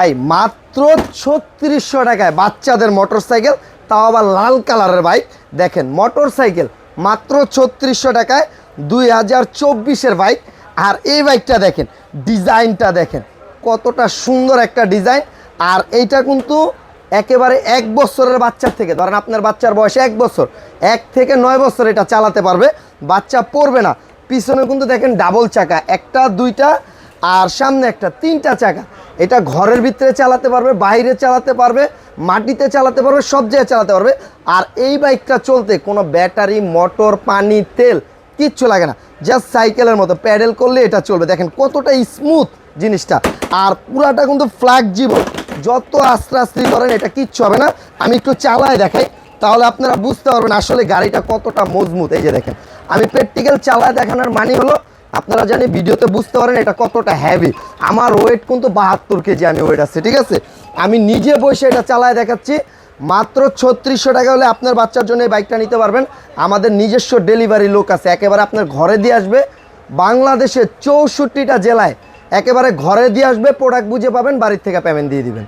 ভাই মাত্র ছত্রিশশো টাকায় বাচ্চাদের মোটর সাইকেল তাও আবার লাল কালারের বাইক। দেখেন মোটর সাইকেল মাত্র ছত্রিশশো টাকায় দুই হাজার চব্বিশের বাইক। আর এই বাইকটা দেখেন, ডিজাইনটা দেখেন, কতটা সুন্দর একটা ডিজাইন। আর এইটা কিন্তু একেবারে এক বছরের বাচ্চার থেকে, ধরেন আপনার বাচ্চার বয়স এক বছর, এক থেকে নয় বছর এটা চালাতে পারবে, বাচ্চা পড়বে না। পিছনে কিন্তু দেখেন ডাবল চাকা, একটা, দুইটা, আর সামনে একটা, তিনটা চাকা। এটা ঘরের ভিতরে চালাতে পারবে, বাইরে চালাতে পারবে, মাটিতে চালাতে পারবে, সব জায়গায় চালাতে পারবে। আর এই বাইকটা চলতে কোনো ব্যাটারি, মোটর, পানি, তেল কিচ্ছু লাগে না। জাস্ট সাইকেলের মতো প্যাডেল করলে এটা চলবে। দেখেন কতটা স্মুথ জিনিসটা। আর পুরাটা কিন্তু ফ্ল্যাগ জীবন। যত আস্তে আস্তে করেন, এটা কিচ্ছু হবে না। আমি একটু চালায় দেখাই, তাহলে আপনারা বুঝতে পারবেন আসলে গাড়িটা কতটা মজবুত। এই যে দেখেন, আমি প্র্যাকটিক্যাল চালায় দেখানোর মানে হলো আপনারা জানি ভিডিওতে বুঝতে পারেন এটা কতটা হ্যাভি আমার ওয়েট কিন্তু বাহাত্তর কেজি আমি ওয়েট আছে, ঠিক আছে? আমি নিজে বসে এটা চালায় দেখাচ্ছি। মাত্র ছত্রিশশো টাকা হলে আপনার বাচ্চার জন্য এই বাইকটা নিতে পারবেন। আমাদের নিজস্ব ডেলিভারি লোক আছে, একেবারে আপনার ঘরে দিয়ে আসবে। বাংলাদেশের চৌষট্টিটা জেলায় একেবারে ঘরে দিয়ে আসবে প্রোডাক্ট বুঝে পাবেন, বাড়ির থেকে পেমেন্ট দিয়ে দিবেন।